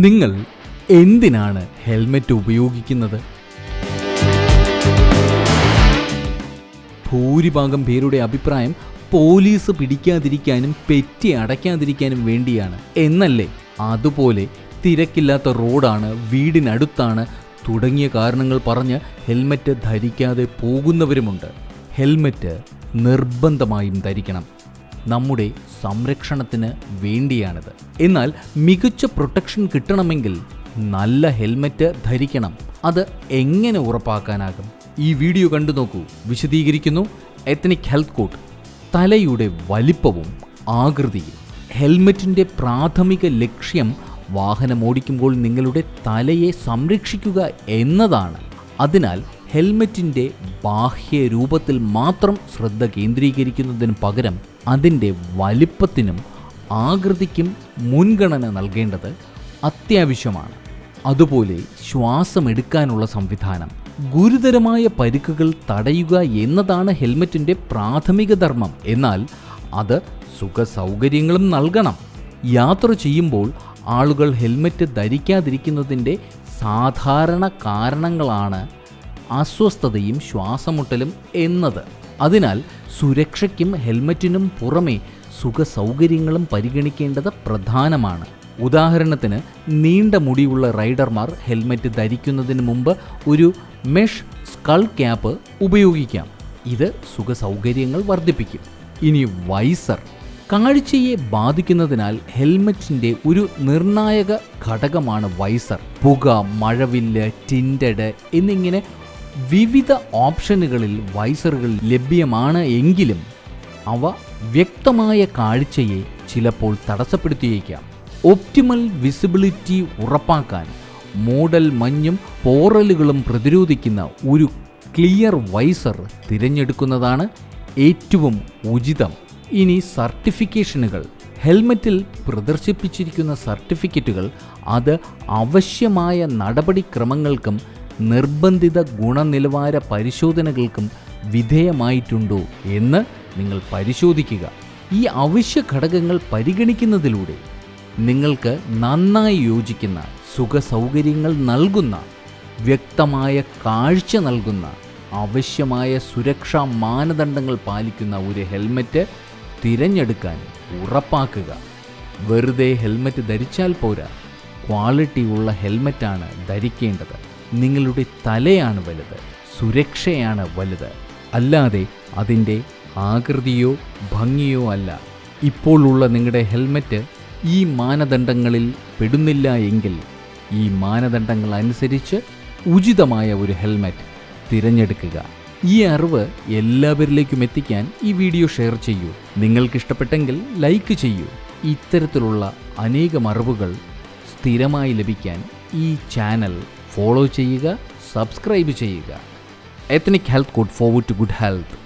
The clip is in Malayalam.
നിങ്ങൾ എന്തിനാണ് ഹെൽമെറ്റ് ഉപയോഗിക്കുന്നത്? ഭൂരിഭാഗം പേരുടെ അഭിപ്രായം പോലീസ് പിടിക്കാതിരിക്കാനും പെറ്റി അടയ്ക്കാതിരിക്കാനും വേണ്ടിയാണ്. എന്നല്ലേ? അതുപോലെ തിരക്കില്ലാത്ത റോഡാണ് വീടിനടുത്താണ് തുടങ്ങിയ കാരണങ്ങൾ പറഞ്ഞ് ഹെൽമറ്റ് ധരിക്കാതെ പോകുന്നവരുമുണ്ട്. ഹെൽമറ്റ് നിർബന്ധമായും ധരിക്കണം. നമ്മുടെ സംരക്ഷണത്തിന് വേണ്ടിയാണിത്. എന്നാൽ മികച്ച പ്രൊട്ടക്ഷൻ കിട്ടണമെങ്കിൽ നല്ല ഹെൽമറ്റ് ധരിക്കണം. അത് എങ്ങനെ ഉറപ്പാക്കാനാകും? ഈ വീഡിയോ കണ്ടു നോക്കൂ. വിശദീകരിക്കുന്നു. എത്തനിക് ഹെൽത്ത് കോട്ട് തലയുടെ വലിപ്പവും ആകൃതിയും. ഹെൽമറ്റിന്റെ പ്രാഥമിക ലക്ഷ്യം വാഹനം ഓടിക്കുമ്പോൾ നിങ്ങളുടെ തലയെ സംരക്ഷിക്കുക എന്നതാണ്. അതിനാൽ ഹെൽമറ്റിന്റെ ബാഹ്യ രൂപത്തിൽ മാത്രം ശ്രദ്ധ കേന്ദ്രീകരിക്കുന്നതിന് പകരം അതിന്റെ വലിപ്പത്തിനും ആകൃതിക്കും മുൻഗണന നൽകേണ്ടത് അത്യാവശ്യമാണ്. അതുപോലെ ശ്വാസമെടുക്കാനുള്ള സംവിധാനം ഗുരുതരമായ പരിക്കുകൾ തടയുക എന്നതാണ് ഹെൽമറ്റിന്റെ പ്രാഥമിക ധർമ്മം. എന്നാൽ അത് സുഖസൗകര്യങ്ങളും നൽകണം. യാത്ര ചെയ്യുമ്പോൾ ആളുകൾ ഹെൽമറ്റ് ധരിക്കാതിരിക്കുന്നതിന്റെ സാധാരണ കാരണങ്ങളാണ് അസ്വസ്ഥതയും ശ്വാസമുട്ടലും എന്നത്. അതിനാൽ സുരക്ഷയ്ക്കും ഹെൽമറ്റിനും പുറമെ സുഖസൗകര്യങ്ങളും പരിഗണിക്കേണ്ടത് പ്രധാനമാണ്. ഉദാഹരണത്തിന് നീണ്ട മുടിയുള്ള റൈഡർമാർ ഹെൽമറ്റ് ധരിക്കുന്നതിന് മുമ്പ് ഒരു മെഷ് സ്കൾ ക്യാപ്പ് ഉപയോഗിക്കാം. ഇത് സുഖസൗകര്യങ്ങൾ വർദ്ധിപ്പിക്കും. ഇനി വൈസർ. കാഴ്ചയെ ബാധിക്കുന്നതിനാൽ ഹെൽമറ്റിന്റെ ഒരു നിർണായക ഘടകമാണ് വൈസർ. പുക മഴവില്ല് ടിൻഡഡ് എന്നിങ്ങനെ വിവിധ ഓപ്ഷനുകളിൽ വൈസറുകൾ ലഭ്യമാണ് എങ്കിലും അവ വ്യക്തമായ കാഴ്ചയെ ചിലപ്പോൾ തടസ്സപ്പെടുത്തിയേക്കാം. ഒപ്റ്റിമൽ വിസിബിലിറ്റി ഉറപ്പാക്കാൻ മോഡൽ മഞ്ഞും പോറലുകളും പ്രതിരോധിക്കുന്ന ഒരു ക്ലിയർ വൈസർ തിരഞ്ഞെടുക്കുന്നതാണ് ഏറ്റവും ഉചിതം. ഇനി സർട്ടിഫിക്കേഷനുകൾ. ഹെൽമെറ്റിൽ പ്രദർശിപ്പിച്ചിരിക്കുന്ന സർട്ടിഫിക്കറ്റുകൾ അത് ആവശ്യമായ നടപടിക്രമങ്ങൾക്കും നിർബന്ധിത ഗുണനിലവാര പരിശോധനകൾക്കും വിധേയമായിട്ടുണ്ടോ എന്ന് നിങ്ങൾ പരിശോധിക്കുക. ഈ അവശ്യ ഘടകങ്ങൾ പരിഗണിക്കുന്നതിലൂടെ നിങ്ങൾക്ക് നന്നായി യോജിക്കുന്ന സുഖസൗകര്യങ്ങൾ നൽകുന്ന വ്യക്തമായ കാഴ്ച നൽകുന്ന ആവശ്യമായ സുരക്ഷാ മാനദണ്ഡങ്ങൾ പാലിക്കുന്ന ഒരു ഹെൽമറ്റ് തിരഞ്ഞെടുക്കാൻ ഉറപ്പാക്കുക. വെറുതെ ഹെൽമറ്റ് ധരിച്ചാൽ പോരാ. ക്വാളിറ്റിയുള്ള ഹെൽമറ്റാണ് ധരിക്കേണ്ടത്. നിങ്ങളുടെ തലയാണ് വലുത് സുരക്ഷയാണ് വലുത്. അല്ലാതെ അതിന്റെ ആകൃതിയോ ഭംഗിയോ അല്ല. ഇപ്പോഴുള്ള നിങ്ങളുടെ ഹെൽമറ്റ് ഈ മാനദണ്ഡങ്ങളിൽ പെടുന്നില്ല എങ്കിൽ ഈ മാനദണ്ഡങ്ങൾ അനുസരിച്ച് ഉചിതമായ ഒരു ഹെൽമറ്റ് തിരഞ്ഞെടുക്കുക. ഈ അറിവ് എല്ലാവരിലേക്കും എത്തിക്കാൻ ഈ വീഡിയോ ഷെയർ ചെയ്യൂ. നിങ്ങൾക്കിഷ്ടപ്പെട്ടെങ്കിൽ ലൈക്ക് ചെയ്യൂ. ഇത്തരത്തിലുള്ള അനേകം അറിവുകൾ സ്ഥിരമായി ലഭിക്കാൻ ഈ ചാനൽ ഫോളോ ചെയ്യുക സബ്സ്ക്രൈബ് ചെയ്യുക. Ethnic health code forward to good health